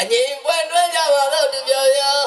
အငြိမ်ပွဲတွဲကြပါတော့သူပြောပြော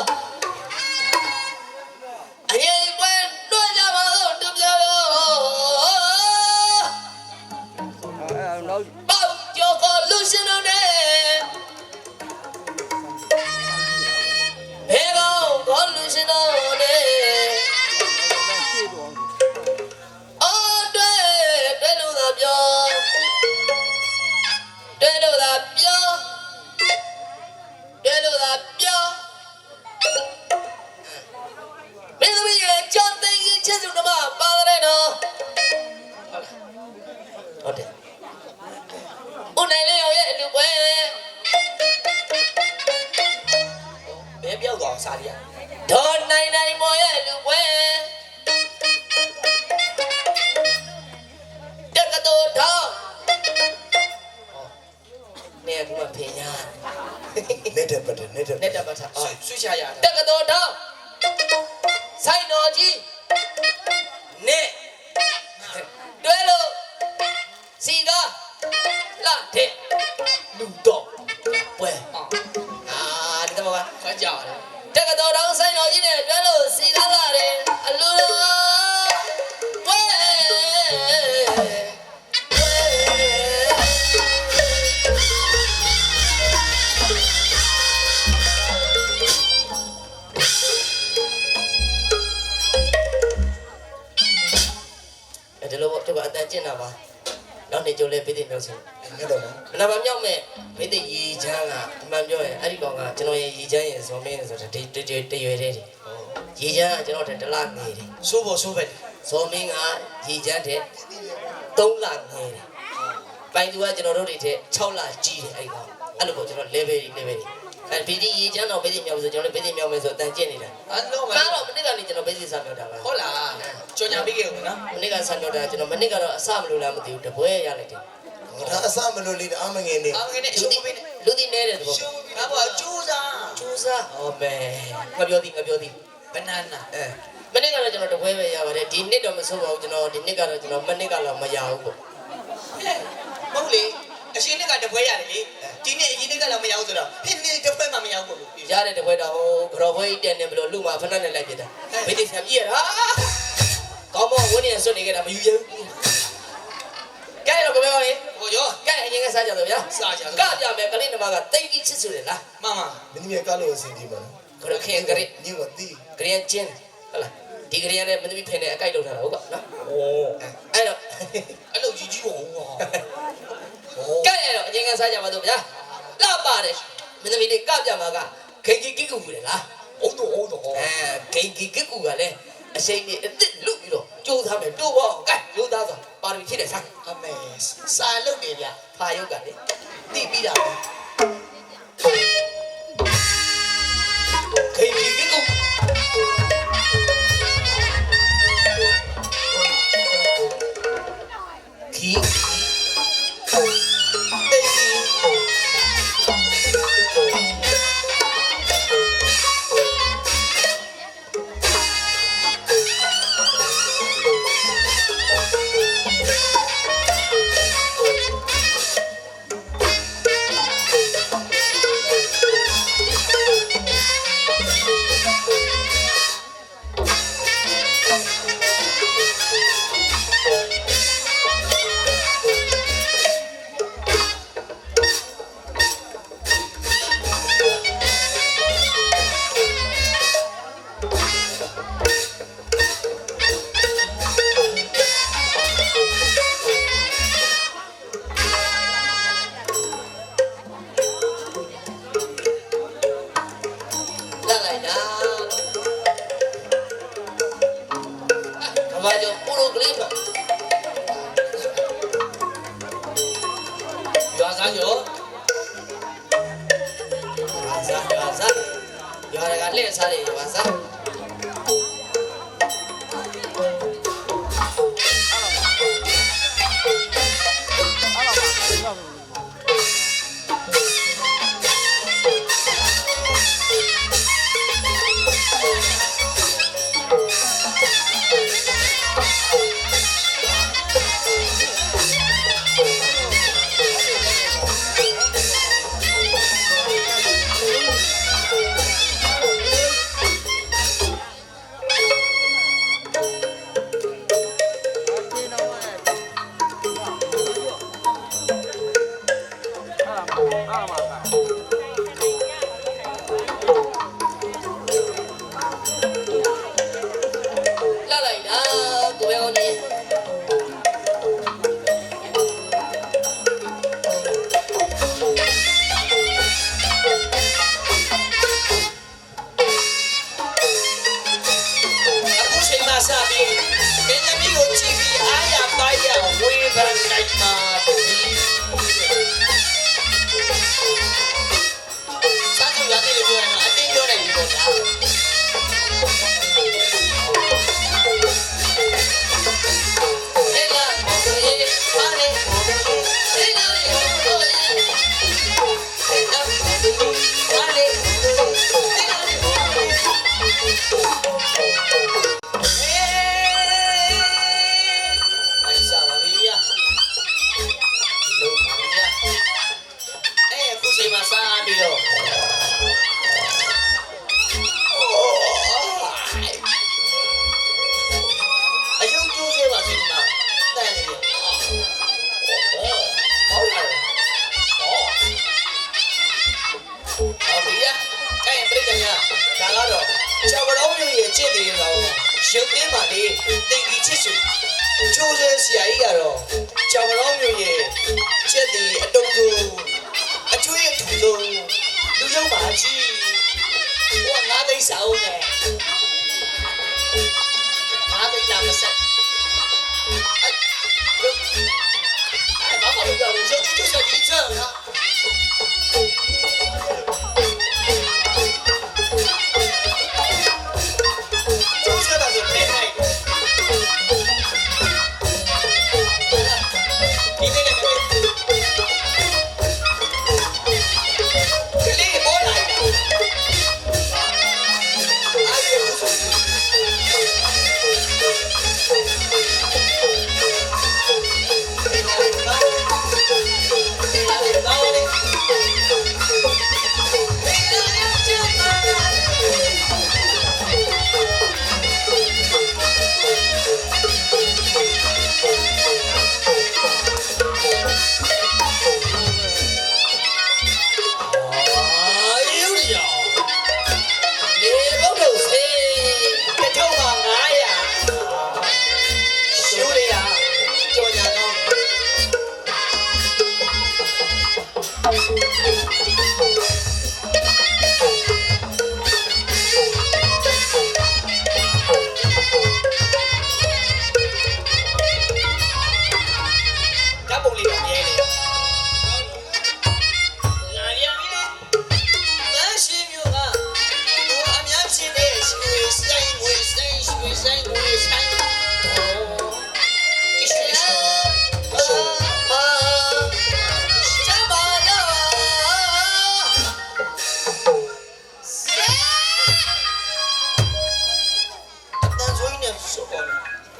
ဒေါ်နိုင်နိုင်မော်ရဲ့အလူပွဲတက္ကသိုလ်ထောင်းနေကူမဖေညာနေတဲ့ပတ်တယ်နေတဲ့ နဲ့တပတ်ချအော်ဆွချရတက္ကသိုလ်ထောင်းဆိုင် ကကျွန်တော်တဲ့တလငယ်တယ်စိုးဖို့စိုးပဲဇော်မင်းကရီချမ်းတဲ့3လငယ်တယ်ပိုင်သူကကျွန်တော်တို့တွေတဲ့6လကြီးတယ်အဲ့ဒီကောင်အဲ့လိုပေါ့ကျွန်တော် level တွေ level တွေအဲ့ပြည်သိရီချမ်းတော့ပြည်သိမြောက်ဆိုကျွန်တော်လည်းပြည်သိမြောက်မယ်ဆိုအတန်ကျင့်နေတာအလုံးမကားတော့မနေ့ကနေကျွန်တော်ပြည်သိစာမြောက်တာပါဟုတ်လားကြော်ညာပြီးခဲ့ဦးနော်မနေ့ကစာမြောက်တာကျွန်တော်မနေ့ကတော့အစမလို့လားမသိဘူးတပွဲရလိုက်တယ်ဒါအစမလို့လေးအမငယ်နေအငယ်နဲ့လူရှုံးတိပေးနေလူတိနဲတယ်တဘောရှုံးပေးနေဘာကျိုးစားကျူးစားဟောမဲငါပြောသည်ငါပြောသည် ဘနာနာအဲမနေ့ကတော့ကျွန်တော်တပွဲပဲရပါတယ်ဒီနှစ်တော့မဆိုးပါဘူးကျွန်တော်ဒီနှစ်ကတော့ကျွန်တော်မနေ့ကတော့မရဘူးပေါ့မဟုတ်လေအရှင်နှစ်ကတပွဲရတယ်လေဒီနေ့အရင်နှစ်ကလည်းမရဘူးဆိုတော့ဖြစ်နေတပွဲမှမရဘူးလို့ရတဲ့တပွဲတော့ဟိုကြော်ပွဲတက်နေဘလို့လူမှာဖဏနဲ့လိုက်ပြတာဘယ်တိဆံပြည့်ရတာကောင်းမဝင်းနေဆွနေကြတာမယူရဘူးကဲတော့ဘယ်လိုလဲဟိုရောကဲအရင်ကစားကြတော့ဗျာစားကြကပြမယ်ကလေးနမကတိတ်ပြီးချစ်ဆိုတယ်လားမမမင်းမြကားလို့အဆင်ပြေပါနော် ခရခင်ကလေးညဝတိကလေးချင်းဟုတ်လားဒီကလေးနဲ့မင်းသမီးဖင်နဲ့အကြိုက်လောက်ထားတာဟုတ်ကနော်โอ้အဲ့တော့အဲ့လိုကြီးကြီးပေါ့ဟောကဲအဲ့တော့အရင်ကစားကြပါတော့ဗျာလာပါတယ်မင်းသမီးလေးကပြမှာကခိကီကိကူလေလားအုံးတော့အုံးတော့အဲခိကီကိကူကလည်းအစိမ့်နေအစ်စ်လုပြီးတော့ကြိုးစားမယ်တိုးပေါ့ကဲကြိုးစားဆိုပါရမီဖြစ်တယ်စားအမေစာလုပ်နေဗျဖာယုတ်ကလေတိပြီးတာခိ စပြီးမင်းသမီးကိုကြည့်ပြီးအားရပါးရဝေဖန်နိုင်မှာ အဘိယအဲ့ရင်ပြိတ္တညာဒါကတော့ကျော်တော်မျိုးရဲ့ချစ်တယ်တော့ရုပ်သိမ်းပါလေတိတ်ကြီးချစ်စုကျိုးစေဆရာကြီးကတော့ကျော်တော်မျိုးရဲ့ချစ်တယ်အတုံးဆုံးအကျွေးအထူဆုံးလူရောက်ပါကြီးဟိုငါးသိန်းစာအုပ်နဲ့ငါးသိန်းလာမဆက်အဲ့အဲ့ဘာမှမပြောဘူးရုပ်ကြီး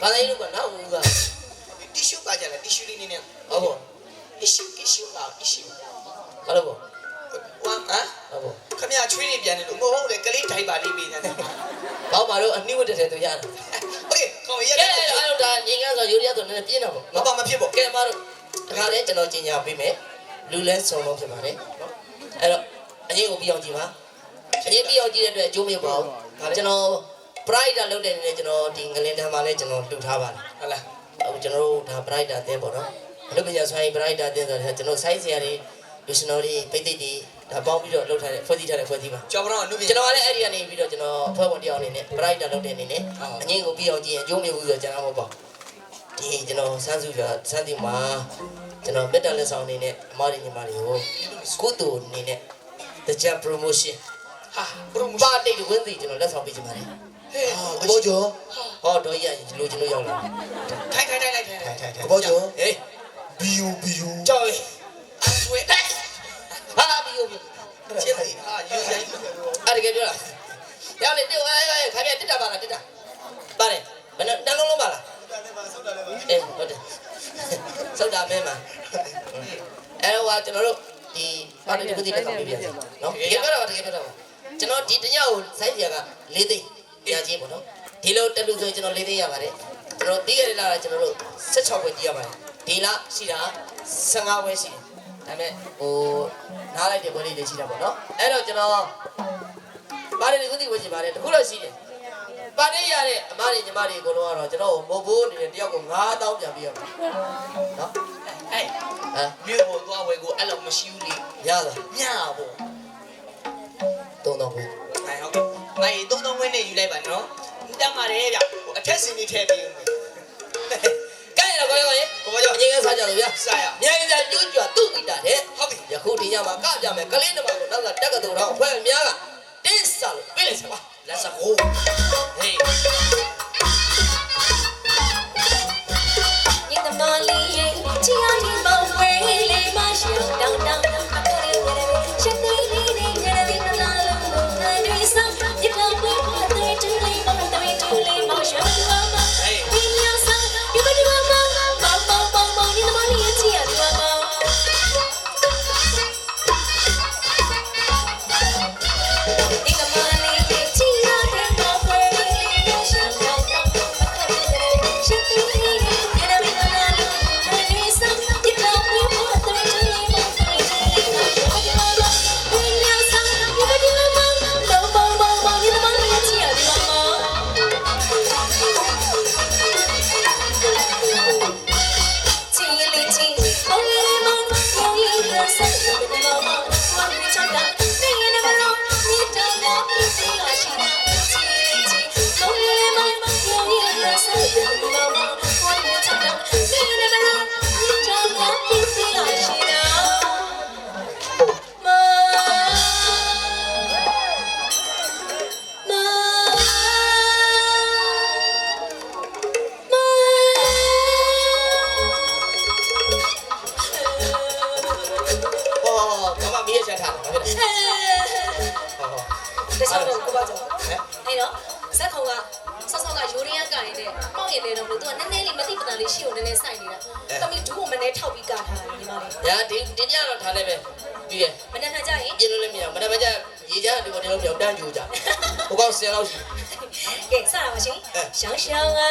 ဘာလဲလို့ကနောက်ဦးကတီရှူပါကြလားတီရှူလေးနည်းနည်းဟုတ်ပေါ့တီရှူတီရှူပါတီရှူဘာလို့ပေါ့ဝမ်ဟမ်ဟုတ်ပေါ့ခမရချွေးနေပြန်တယ်လို့မဟုတ်လေကလေးထိုင်ပါလေးပေးနေတယ်ဘာမှတော့အနှိမ့်ဝတ်တဲ့သူရတယ် မေရက်တယ်အဲ့တော့ဒါငင်းကန်းဆိုရိုးရဆိုနည်းနည်းပြင်းတော့ပေါ့မပါမဖြစ်ပေါ့ကဲမတို့ဒါကလည်းကျွန်တော်ကြီးညာပေးမယ်လူလဲစုံလုံးဖြစ်ပါတယ်နော်အဲ့တော့အရင်ကိုပြောင်းကြည့်ပါအရင်ပြောင်းကြည့်တဲ့အတွက်အကျိုးမရပါဘူးဒါကျွန်တော် brighter လုပ်တဲ့နေနဲ့ကျွန်တော်ဒီငလင်တန်းမှာလဲကျွန်တော်လှူထားပါတယ်ဟုတ်လားအခုကျွန်တော်တို့ဒါ brighter သင်းပေါ့နော်ဘလို့ပညာဆိုင် brighter သင်းဆိုတော့ကျွန်တော် size ဆရာတွေ national တွေပိတ်သိက်တွေ ဒါပေါင်းပြီးတော့လှုပ်ထားတဲ့ဖွဲ့စည်းထားတဲ့ဖွဲ့စည်းပါကျော်ကတော့အနုပြကျွန်တော်ကလည်းအဲ့ဒီကနေပြီးတော့ကျွန်တော်ဖွဲ့ဝင်တယောက်အနေနဲ့ pride လုပ်တဲ့အနေနဲ့အငင်းကိုပြအောင်ကြည့်ရင်အကျိုးမရဘူးဆိုတော့ကျွန်တော်မဟုတ်ပါဘူးဒီကျွန်တော်စမ်းစုပြစမ်းတိမှာကျွန်တော်မေတ္တာလက်ဆောင်အနေနဲ့အမားတွေညီမတွေကိုကုသိုလ်အနေနဲ့တကြံ promotion ဟာပရိုမိုပါတိတ်ဝင်းစီကျွန်တော်လက်ဆောင်ပေးချင်ပါတယ်ဟေးကဘောကျော်ဟောတော့ရလိုချင်လို့ရောက်လာထိုင်ထိုင်ထိုင်လိုက်ထိုင်ထိုင်ထိုင်ကဘောကျော်ဟေးဘီယူဘီယူကြောက်ရေအဆွေးတိုက် ဟာပြီးရောပြီချစ်တယ်ဟာယူဆိုင်အဲ့ဒီကပြောလားရောက်လေတက်ဝဲခိုင်ပြတက်တာပါလားတက်တာပါတယ်ဘယ်နဲ့တန်းလုံးလုံးပါလားအေးဟုတ်တယ်စောက်တာမဲမှာအဲ့တော့ကျွန်တော်တို့ဒီပါတီကုတိလက်ဆောင်ပေးပြရစီနော်တကယ်ပြောတာပါတကယ်ပြောတာပါကျွန်တော်ဒီတညကိုစိုင်းစရာက၄သိန်းရချင်းပေါ့နော်ဒီလိုတက်လို့ဆိုရင်ကျွန်တော်၄သိန်းရပါတယ်ကျွန်တော်ပြီးခဲ့တဲ့လကကျွန်တော်တို့16ပဲကြည့်ရပါတယ်ဒီလရှိတာ15ပဲရှိတယ် ဒါပေမဲ့ဟိုနားလိုက်တဲ့ဘွဲလေးတွေရှိတာပေါ့နော်အဲ့တော့ကျွန်တော်ပါတီကုတိဝယ်ချင်ပါတယ်တခုတော့ရှိတယ်ပါတီရတဲ့အမားတွေညီမတွေအကုန်လုံးကတော့ကျွန်တော်မိုးဘိုးနေတဲ့တယောက်ကို9000ပြန်ပေးရမှာနော်ဟဲ့ဟမ်မြို့ပေါ်သွားဝယ်ကိုအဲ့လိုမရှိဘူးလေရလားညပေါ့3000ပဲအဲဟုတ်ကဲ့မိုင်းသုံးသုံးဝင်းနဲ့ယူလိုက်ပါနော်တတ်ပါတယ်ဗျအထက်စင်နေထည့်ပေးဦးကဲရတော့ ကိုရောရေကိုရောအငင်းကစားကြလို့ဗျာစားရမြိုင်သာကျူးကျွာသူ့မိတာတဲ့ဟုတ်ပြီယခုဒီညမှာကကြမယ်ကလေးနမကိုနောက်ကတက်ကတော်တော်အဖွဲ့များကတင်းစားလို့ပြေးလိုက်စပါလက်စကိုဟေးဒီသမားလေးရဲ့ချီအောင်ဒီပေါင်းဝဲလေးမရှိတောင်းတောင်း ရှင်ရှောင်းရှောင်း啊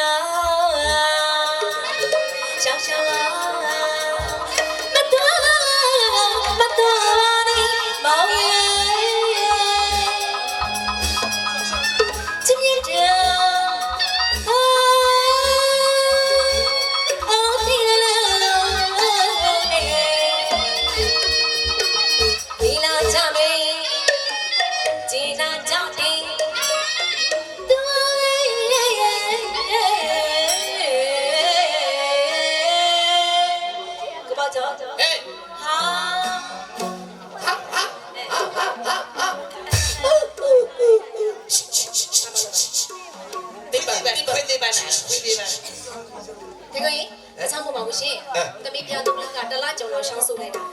တိတ်ပါခွေးသေးပါနဲ့ခွေးသေးပါဒီကိုရင်အချောင်းပေါ်ပါဘူးရှင်တမီးပြသူကတလားကြုံတော့ရှောင်းဆုလိုက်တာ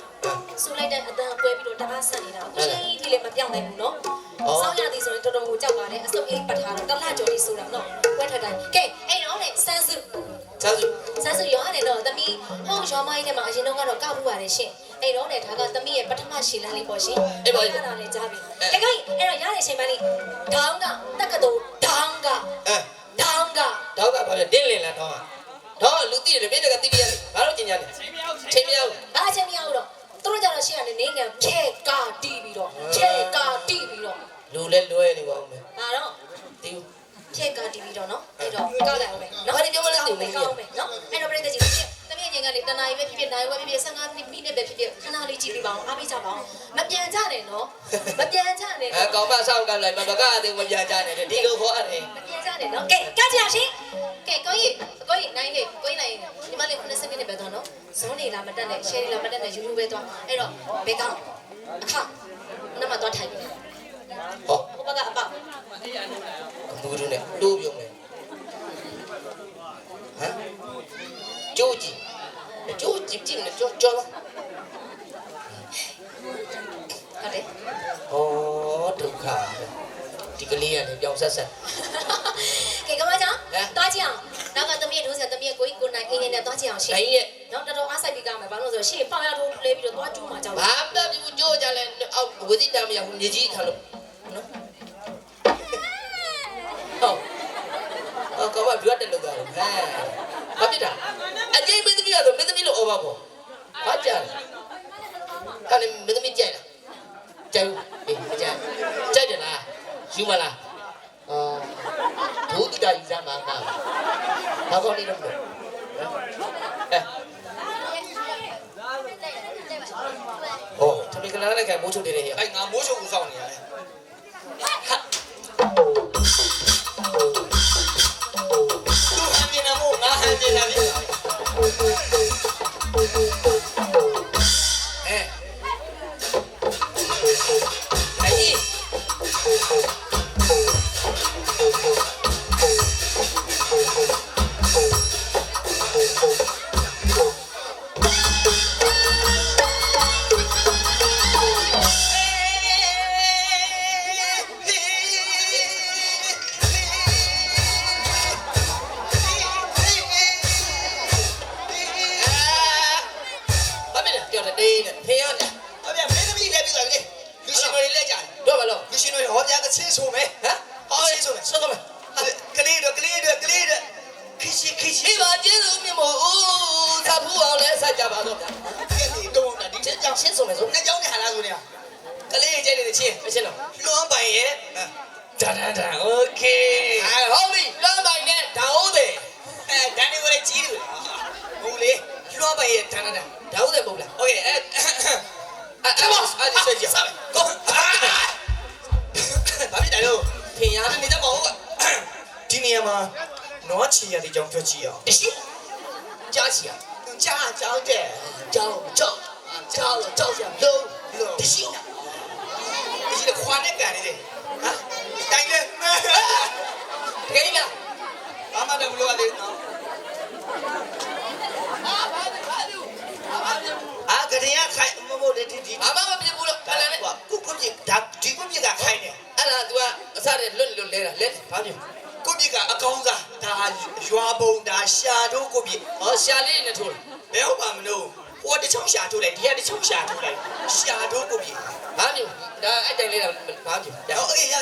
ဆုလိုက်တဲ့အတန်အပွဲပြီးတော့တလားဆက်နေတာအခုချိန်ဒီလေမပြောင်းနိုင်ဘူးနော်စောင်းရသည်ဆိုရင်တော်တော်ကိုကြောက်ပါတယ်အစုပ်အေးပတ်ထားတော့တလားကြော်လေးဆိုတာနော်ပွဲထက်တိုင်းကဲအဲ့တော့လေဆန်းစုချာစုဆန်းစုရောရတယ်တော့တမီးဟောရောမကြီးထဲမှာအရင်တော့ကတော့ကောက်မှုပါတယ်ရှင်အဲ့တော့လေဒါကတမီးရဲ့ပထမရှည်လန်းလေးပေါ့ရှင်အဲ့တော့လည်းကြားပြီကဲကဲအဲ့တော့ရတဲ့အချိန်မှလေးဒေါင်းကတက္ကသိုလ်ဒေါင်းကအဲ ဒေါင်းကတော့ကဘာလဲတင်းလင်လာတော့တော့လူတိတယ်မင်းတကတိပြရတယ်ဘာလို့ကျင်ကြလဲချိန်မြောက်ချိန်မြောက်အားချင်းမရဘူးတော့သူတို့ကြတော့ရှေ့ကနေနေငံဖြဲကာတီးပြီးတော့ဖြဲကာတီးပြီးတော့လူလဲလွဲနေပါဦးမယ်ဟာတော့တီးဖြဲကာတီးပြီးတော့နော်အဲ့တော့ကောက်လိုက်အောင်မယ်နော်ကောက်အောင်မယ်နော်အဲ့တော့ပြည့်တဲ့ကြီးတမီးငင်ကလေတနာရီပဲဖြစ်ဖြစ်နိုင်ဝဲဖြစ်ဖြစ်15မိနစ်ပဲဖြစ်ဖြစ်ခဏလေးကြည့်ပြီးပါအောင်အားပေးကြပါအောင်မပြန်ကြနဲ့နော်မပြန်ကြနဲ့အဲကောင်မဆောက်ကလိုက်မဘ ကအသေးမပြကြနဲ့ဒီလိုခေါ်ရတယ်မပြန်ကြနဲ့နော်ကဲကကြရရှင်ကဲကိုကြီးကိုကြီးနိုင်လေကိုကြီးနိုင်ညီမလေး90မိနစ်ပဲသွားနော်ဇုံးနေလာမတက်နဲ့ share နေလာမတက်နဲ့ YouTube ပဲသွားအဲ့တော့ဘေကောင်းအခါနမသွားထိုင်ပြီဟောဟိုဘက်ကအပေါက်ဘူးတို့နဲ့တိုးပြုံးတယ်ဟမ်ကျိုးကြည့်ကျိုးကြည့်ကြည့်နဲ့ကြောကြောဟုတ်တယ်ဩဒုက္ခ ဒီကလေးရတယ်ပြောင်းဆက်ဆက်ကဲကမကြောင့်ဟမ်သွားကြည့်အောင်နောက်ကသမီးတို့ဆက်သမီးကိုကြီးကိုနိုင်အင်းနဲ့သွားကြည့်အောင်ရှင်နိုင်ရဲ့နော်တော်တော်အားစိုက်ပြီးကြမယ်ဘာလို့လဲဆိုတော့ရှေ့ပေါင်ရထိုးလဲပြီးတော့သွားကျူးမှာကြောက်ဘာမှမပြုကျိုးကြလဲအောက်ဝိသိတမရဘူးမြေကြီးခံလို့နော်ဟုတ်အော်ကောင်မဘတ်တယ်လို့ပြောတယ်ဟဲ့ဘာဖြစ်တာအကျိမင်းသမီးရဆိုမင်းသမီးလို့ over ပေါ့ဘာကြလဲအဲ့မင်းသမီးကြိုက်လားကြိုက်ဘူးအေးကြိုက်ကြိုက်တယ်လား ယူမလားအော်ဘုဒ္ဓကြီးစမ်းမှာမှာဘာကောင်းနေတော့လဲအဲဟောတမီကလာလည်းကဲမိုးချုပ်နေတယ်ဟဲ့အဲ့ငါမိုးချုပ်ဦးဆောင်နေရတယ်သူဟန်နေနမို့ငါဟန်နေလာပြီဟဲ့အဲ့ဒီ နွားချီရတဲ့ကြောင်းပြောကြည့်အောင်တရှိကြားချီရကြားကြောင်းတဲ့ကြောက်ကြောက်ကြောက်ကြောက်ရလုံးလို့တရှိဒီလိုခွာနဲ့ကန်နေတယ်ဟာတိုင်းလေတကယ်လားဘာမှတော့မလုပ်ရသေးဘူးနော်အာဘာဘာလူအာဘာလူအာကရင်ကခိုင်မမို့လေဒီဒီဘာမှမဖြစ်ဘူးလို့ခဏလေးကွာကုကုပြစ်ဒါဒီကုပြစ်ကခိုင်တယ်အဲ့ဒါ तू ကအစတည်းလွတ်လွတ်လဲတာလဲဘာဖြစ်ကို ပြစ်ကအကောင်းစားဒါရွာပုံဒါရှာတို့ကိုပြစ်ဟောရှာလေးနဲ့ထိုးဘယ်ဟုတ်ပါမလို့ဟိုတစ်ချောင်းရှာထုတ်လိုက်ဒီကတစ်ချောင်းရှာထုတ်လိုက်ရှာတို့ကိုပြစ်ဘာဖြစ်ဒါအဲ့တိုင်လဲတာဘာဖြစ်ဟောအေးရ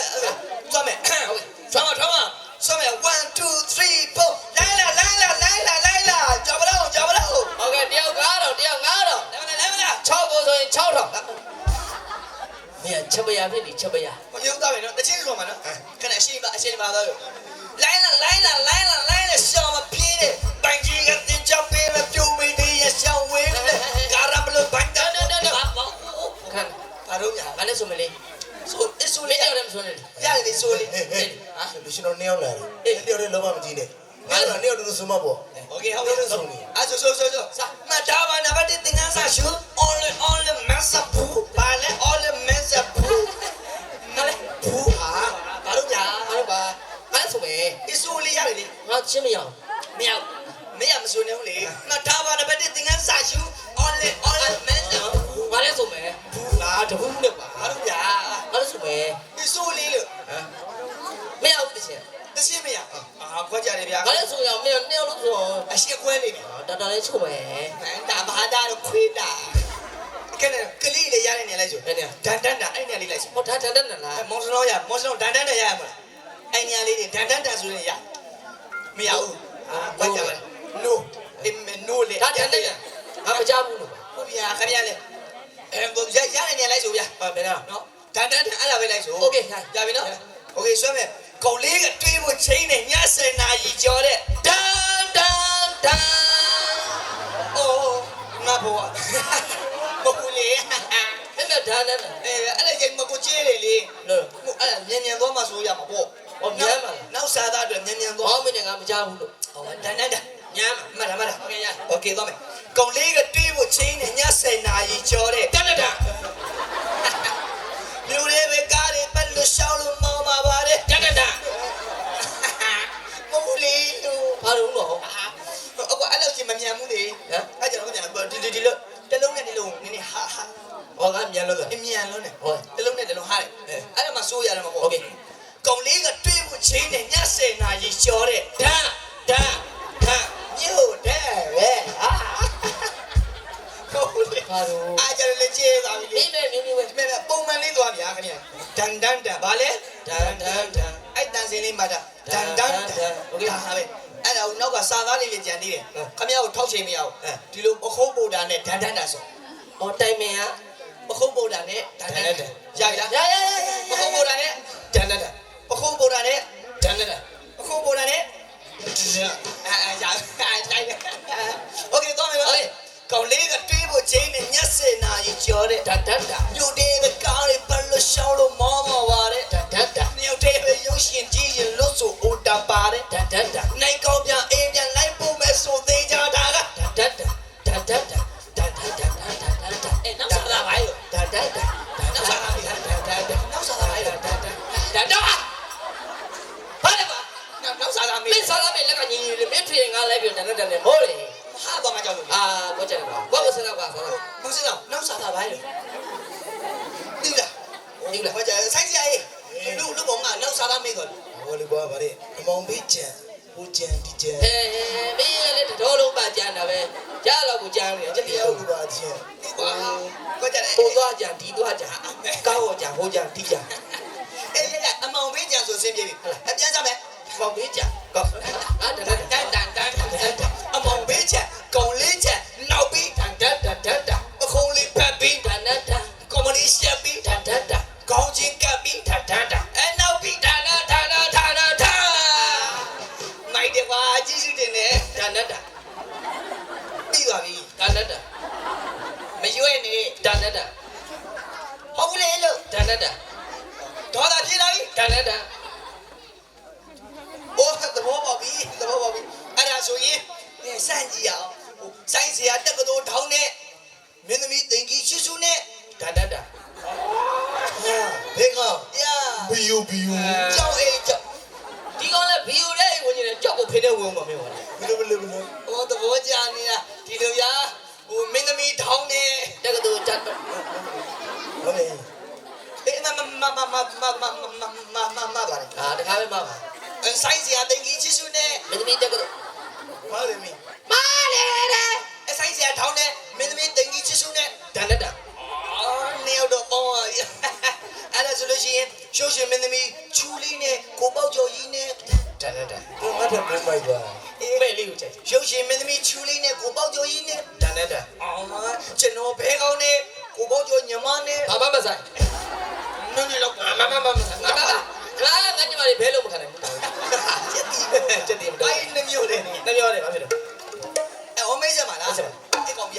သွားမယ်ဟုတ်သွားမှာသွားမှာသွားမယ်1 2 3 4လိုင်းလာလိုင်းလာလိုင်းလာလိုင်းလာကြောက်မလို့ကြောက်မလို့ဟုတ်ကဲ့တယောက်9000တယောက်9000လာမလားလာမလား6ပုံဆိုရင်6000မင်းချက်ပရဖြစ်နေချက်ပရဟိုရုပ်သားပဲနော်တစ်ချင်းဆိုမှာနော်ခဏအရှိပါအရှိပါသွားလို့လို င်းလာလိုင်းလာလိုင်းနဲ့ရှောင်းမပြေးနဲ့တိုင်ကြီးကတင်ချပေးမပြုံးမိသေးရရှောင်းဝေးနဲ့ကာရမလို့ဘိုင်းတန်းနဲ့နဲ့ဘာပေါ့ခံဘာလို့ညာဘာလဲဆိုမလဲဆိုအဆိုလေးရတယ်မဆိုနဲ့ရတယ်ဆိုလေးဟာလူရှင်တော့နေအောင်လာတယ်အဲ့တယောက်တည်းလောဘမကြီးနဲ့အဲ့တော့နေတော့ဆိုမပေါ့ Okay ဟုတ်တယ်ဆိုနေအဲ့ဆိုဆိုဆိုစာမတားပါနံပါတ်1သင်္ကန်းစာရှူ all all mess up ချင်းမရအောင်မရောက်မရမဆိုနေဘူးလေမတာဘာနံပါတ်1သင်္ကန်းစာရှု all all massa ဘာလဲဆိုမယ်ဘူးလားတဘူးနဲ့ပါဘာလို့ညာဘာလဲဆိုမယ်အဆိုလေးလို့မရဘူးတချင်တရှင်းမရအာခွက်ကြတယ်ဗျာဘာလဲဆိုရအောင်မင်းနှစ်ယောက်လုံးဆိုအရှိကွဲနေတယ်တော်တော်လေးချုပ်မယ်ဒါဘာသာတော့ခွေးတာကဲကလေးလေးရတဲ့နေလိုက်ဆိုဘယ်နေဒန်တန်တာအဲ့နေလေးလိုက်ဆိုဟောထားထားတယ်လားအဲမောင်စနောရမောင်စနောဒန်တန်နဲ့ရရမလားအဲ့ညာလေးတွေဒန်တန်တန်ဆိုရင်ရ မရဘူးအာဘာကြလဲ no အမ no လေ ဒါထားတယ်ငါမကြောက်ဘူးလို့ ဟုတ်ဗျာခင်ဗျာလေအဲဘုရားရတဲ့နေလိုက်ဆိုဗျာ ပါဘယ်လား နော်ဒန်တန်တန်အဲ့ဒါပဲလိုက်ဆို โอเคဟာ ရပြီနော်โอเคဆွဲမယ်ကောင်လေးကတွေးဖို့ချိန်နေည7နာရီကျော်တဲ့ တန်တန်တန် အိုးငါဘော ဘကူလေး မင်းမဒါနဲ့ အဲအဲ့ဒါချိန်မကူချေးလေလေ လို့ ဟိုအဲ့ဒါမြန်မြန်သွားမှဆိုရမှာပေါ့ ဟောမြန်ပါလား နောက်စားသားအတွက်မြန်မြန်သွား ဘောင်းမင်းကငါမကြောက်ဘူးလို့ ဟောဒန်ဒန်ဒန် ညမ်း မရမရ โอเคရ โอเคသွားမယ်ကောင်လေးကတွေးဖို့ချင်းနဲ့ည7နာရီကျော်တဲ့ တန်တန် မြို့လေးပဲကားတွေပတ်လို့ရှောင်းလို့မောင်းပါပါတယ် တန်တန် မဟုတ်လေလို့ ဘာလို့လို့ အခုအဲ့လိုချင်းမမြန်ဘူးလေအဲ့ကျွန်တော်ကပြန်ဒီဒီဒီလို့တလုံးနဲ့တလုံးနည်းနည်းဟာဟာ ဟောကမြန်လို့လား အမြန်လုံးနဲ့ ဟုတ် တလုံးနဲ့တလုံးဟာတယ်အဲ့ဒါမှစိုးရတယ် ခင်ဗျားကိုထောက်ချိန်မရဘူးဒီလိုပခုံးပို့တာနဲ့ဒန်ဒန်တာဆို ဟောတိုင်မင်က ပခုံးပို့တာနဲ့ဒန်ဒန်တာရပြီလား ရရရရ ပခုံးပို့တာနဲ့ဒန်ဒန်တာပခုံးပို့တာနဲ့ဒန်ဒန်တာပခုံးပို့တာနဲ့အာအာရတိုင်းโอเคသွားမယ်ပါကောင်လေးကတွေးဖို့ချိန်နဲ့ညက်စင်နာကြီးကြော်တဲ့ တန်တန်တ ဟိုကြံဒီကြံအဲမင်းလည်းတော်လုံးပါကြံတာပဲရတော့ကိုကြံနေတယ်တတတည်းယောဟုက်တ်လူပါကြံဒီကွာဘာကြလဲဟိုသွားကြံဒီသွားကြံကောင်းဟောကြံဟိုကြံဒီကြံအေးရအမောင်ဘေးကြဆိုစင်းပြေပြီအပြန်ကြမယ်ဘောဘေးကြံကောင်းအာတန်တ မမမမမမပါလေအာတခါပဲမှာပါဆိုင်းစရာတင်ကြီးချစ်စုနဲ့မင်းသမီးတက်ကလို့မားတယ်မင်းမားလေတဲ့အဆိုင်စရာထောင်းနဲ့မင်းသမီးတင်ကြီးချစ်စုနဲ့တန်လက်တာအော်နေတော့ပေါင်းပါပြီအဲ့ဒါဆိုလို့ရှိရင်ရှိုးရှင်မင်းသမီးချူလေးနဲ့ကိုပေါက်ကျော်ကြီးနဲ့တန်လက်တာသူငါ့ထက်ပုံမိုက်သွားပဲလေးကိုချိန်ရုပ်ရှင်မင်းသမီးချူလေးနဲ့ကိုပေါက်ကျော်ကြီးနဲ့တန်လက်တာအော်ကျွန်တော်ဘဲကောင်းနဲ့ကိုပေါက်ကျော်ညမနဲ့ဘာမှမဆိုင် နည်းနည်းတော့မမမမမဆိုင်ငါကငါငါညီမလေးဘဲလို့မခံနိုင်ဘူးချက်တီတက်တယ်မတော်အဲ့နှမျိုးနဲ့နှမျောတယ်ဘာဖြစ်လဲအဲ့အမေးစမှာလားအဲ့ကောင်ပြ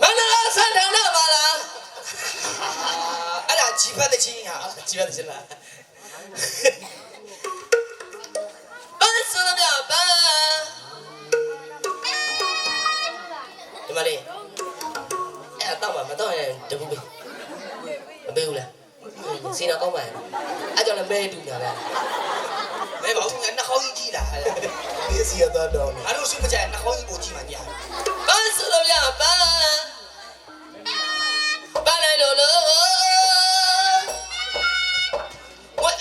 မန္တလာဆန်တောင်တော့ပါလားအဲ့ဒါဂျီဖတ်တဲ့ချင်းဟာကြည့်ရတယ်ရှင်လားဘာဆိုရမလဲဘာဒီမလေးအဲ့တော့မတော့ရင်တပူပဲမ ပေးဘူးလားစီနာကောင်းပါရဲ့အဲ့ကြောင့်လည်းမဲတူညာလားမဲပါဦးငါနှာခေါင်းကြီးကြီးလားဒီစီရတော့တော့ငါတို့စုမကြနှာခေါင်းကြီးကိုကြီးမှညာဘာဆိုလို့ရပါဘာလဲလို့လို့ဝတ်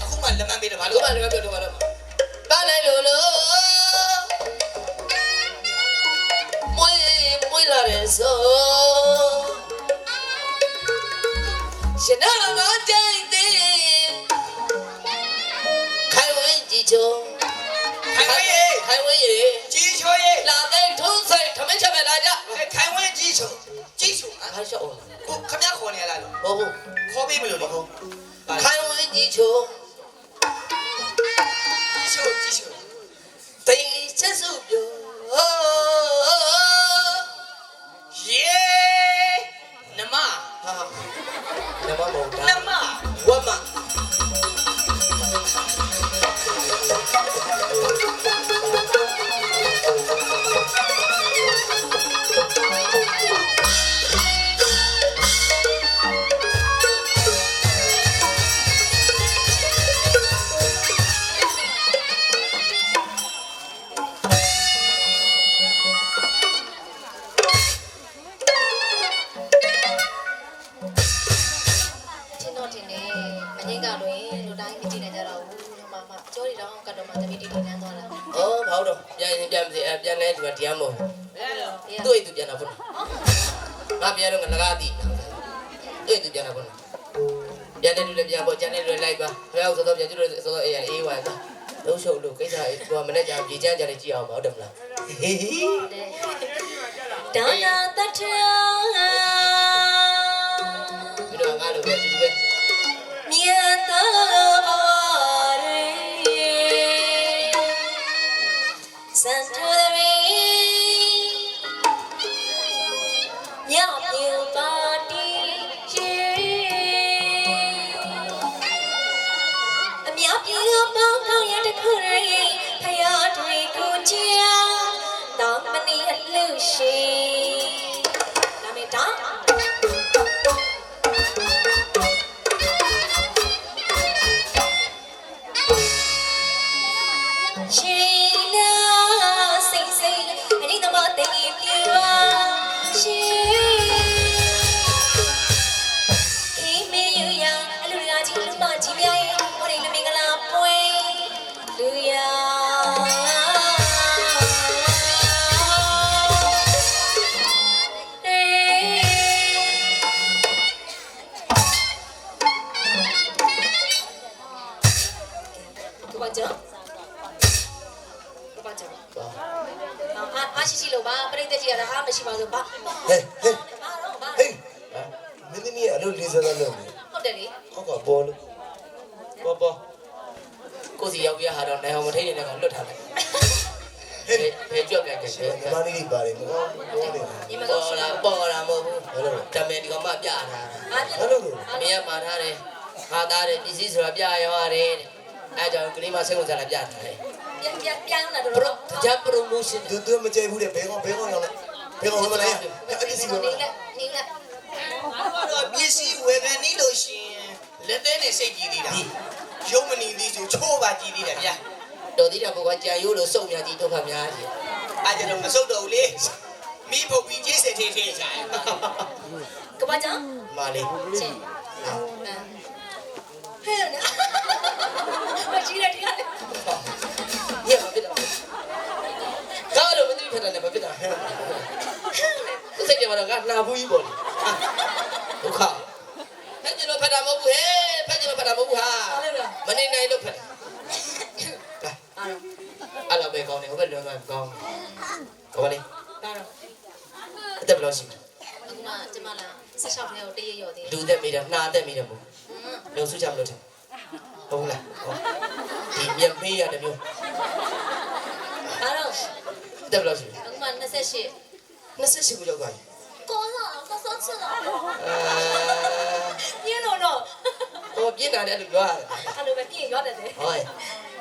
အခုမှလက်မပေးတယ်ဘာဘာလို့လို့လဲပြောတော့ ရှင်နာငါကြိုက်တယ်ခိုင်ဝဲကြည့်ချုံခိုင်ဝဲရေခိုင်ဝဲရေကြီးချိုရေလာတဲ့ထုံးဆိုင်ထမင်းချက်ပဲလာကြခိုင်ဝဲကြီးချိုကြီးချိုအားရှော့အောင်ကိုခမရခေါ်နေရလားလို့ဘောဘူးခေါ်ပေးမလို့လေဟုတ်ခိုင်ဝဲကြည့်ချုံ လည်းလိုက်ပါဘယ်အောင်ဆိုတော့ပြန်ကျလို့ဆိုတော့အေးအေးဝိုင်းတော့ရှုပ်လို့ကိစ္စအေးသူကမနေ့ကပြေချမ်းကြတယ်ကြည့်အောင်မဟုတ်တယ်မလားဟေးဟေးဒါနာတထပြီး မလေးတွေပါတယ်မကောင်းပေါ်နေညီမကောပေါ်ရှိလာလားပေါ်လာမဟုတ်ဘူးတမင်ဒီကောင်မပြထားတာအားပြဘာလို့လဲမင်းကမှာထားတယ်ငါသားတယ်ပစ္စည်းဆိုတာပြရောရတယ်တဲ့အဲကြောင့်ကလေးမစိတ်ဝင်စားလာပြထားတယ်ပြန်ပြန်ပြန်လာတော့ပရိုတကြ promotion သူသူမကြိုက်ဘူးတဲ့ဘဲကောင်ဘဲကောင်ရောက်လိုက်ဘဲကောင်ဝင်မလားအဲ့ဒီစီနေကလက်နေလက်တော့ပစ္စည်းဝယ်ကန်နီးလို့ရှင်လက်သေးနဲ့စိတ်ကြည့်သေးတာရုံမနေသေးဆိုချိုးပါကြည့်သေးတယ်ဗျာတော်သေးတယ်ဘောကကြာရိုးလို့စုံများကြီးဒုက္ခများကြီး အားကြတော့မဆုတ်တော့ဘူးလေမိဖို့ပြီးကျေးစင်သေးသေးချာကဘာကြောင့်ဘမာလေးချင်းအဲဟဲ့နော်မကြည့်ရတဲ့ကညလေဘာဖြစ်တာကားတော့မသိဖြစ်တယ်လည်းဘာဖြစ်တာဟဲ့သူစိတ်ထဲမှာတော့ငါနှာဘူးကြီးပေါ့လေဒုက္ခဖက်ကျင်လို့ဖက်တာမဟုတ်ဘူးဟဲ့ဖက်ကျင်လို့ဖက်တာမဟုတ်ဘူးဟာမနေနိုင်လို့ဖက်တာ အားတော့အဲ့လိုပဲကောင်းတယ်ဟိုဘက်လွန်ကကောင်းကောင်းလေဒါတော့အသက်ဘယ်လောက်ရှိလဲအခုမှကျမလာဆက်လျှောက်ထဲကိုတရရော်သေးတယ်လူသက်မိတာနှာသက်မိတယ်မို့ဟွန်းလုံစုချမလို့တယ်ဟုတ်လားဟောဒီမြက်မေးရတယ်မျိုးအားတော့အသက်ဘယ်လောက်ရှိလဲအခုမှ28 28ခုရောက်သွားပြီကောလာကောဆောချလာအာပြင်းလို့တော့ဟောပြင်းတာလည်းအဲ့လိုပြောရတယ်အဲ့လိုပဲပြင်းရွတ်တယ်တဲ့ဟော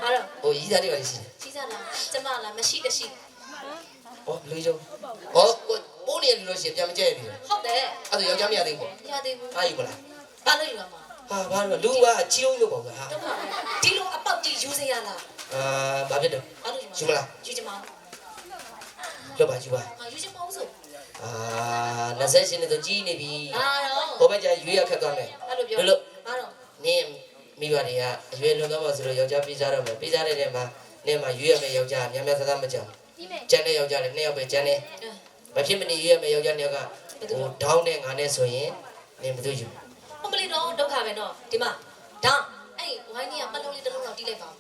အားတော့ဟိုရီးသားတွေပါရှိတယ်ကြီးစား လားကျမလားမရှိတရှိဟောလူကြီးဟောပိုးနေလို့ရှိရင်ပြန်မကြဲနေတယ်ဟုတ်တယ်အဲ့ဒါယောက်ျားမရသေးဘူးရသေးဘူးအားယူပါလားဘာလို့ယူရမှာဟာဘာလို့လူကချီလုံးလို့ပေါ့ကွာဟာတော့ပါဒီလိုအပေါက်ကြီးယူစေရလားအာဘာဖြစ်တော့ဘာလို့ယူယူမလားယူချင်မလောက်ပါယူပါအာယူချင်မအောင်ဆိုအာ28နဲ့တော့ကြီးနေပြီအားတော့ဟိုဘက်ကျရွေးရခက်သွားမယ်အဲ့လိုပြောဘယ်လိုအားတော့နင်းမိဘတွေကအရွယ်လွန်တော့မှဆိုတော့ယောက်ျားပြေးစားတော့မယ်ပြေးစားတဲ့နေရာမှာ နင်းမှာရွေးရမယ်ယောက်ျားများများဆဆမကြောက်ဒီမဲ့ကျန်တဲ့ယောက်ျားလည်းနှစ်ယောက်ပဲကျန်တယ်မဖြစ်မနေရွေးရမယ်ယောက်ျားနှစ်ယောက်ကဟိုဒေါင်းနဲ့ငါနဲ့ဆိုရင်နင်းမသူယူဟိုမလီတော့ဒုက္ခပဲနော်ဒီမှာဒါအဲ့ဝိုင်းကြီးကပတ်လုံးလေးတစ်လုံးတော့တီးလိုက်ပါဦး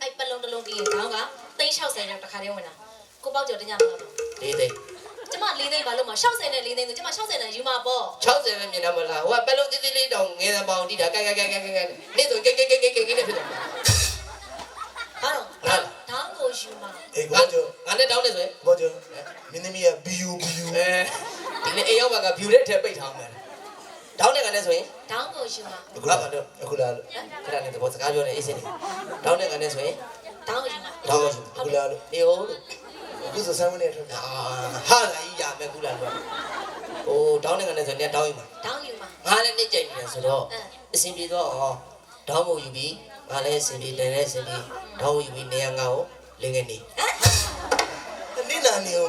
အဲ့ပတ်လုံးတစ်လုံးတီးရင်ခေါင်းက360ရောက်တစ်ခါတည်းဝင်တာကိုပေါက်ကျော်တညမလားတော့လေးသိန်း ကျမ၄သိန်းဘာလို့မ60နဲ့၄သိန်းဆိုကျမ60နဲ့ယူမှာပေါ့60ပဲမြင်တော့မလားဟိုကပက်လုံးတိတိလေးတောင်ငယ်တဲ့ပေါင်တိတာကဲကဲကဲကဲကဲနေ့ဆိုကဲကဲကဲကဲကဲကဲဖြစ်တယ်ဘာတော့ဒေါင်းကိုယူမှာအေးငါဘောကျော်ငါနဲ့တောင်းနေဆိုရင်ဘောကျော်မင်းသမီးက BU BU အဲဒီနေ့အိမ်ရောက်ပါက view တဲ့ထဲပိတ်ထားမယ်တောင်းနေကနေဆိုရင်ဒေါင်းကိုယူမှာအခုလားအခုလားခဏနဲ့တော့စကားပြောနေအေးစင်းနေတောင်းနေကနေဆိုရင်ဒေါင်းကိုယူမှာတောင်းလို့အခုလားလို့နေဟုတ်လို့ အခုဆိုဆန်းဝင်နေထွက်အာဟာလာကြီးရမယ်ကူလာတော့ဟိုတောင်းနေကနေဆိုနေတောင်းရင်ပါတောင်းယူမှာငါလည်းနေကြိုက်နေတယ်ဆိုတော့အစဉ်ပြေတော့ဟောတောင်းဖို့ယူပြီးငါလည်းအစဉ်ပြေတယ်လည်းအစဉ်ပြေတောင်းဖို့ယူပြီးနေရငါ့ကိုလင်းငယ်နေတနေ့နာနေ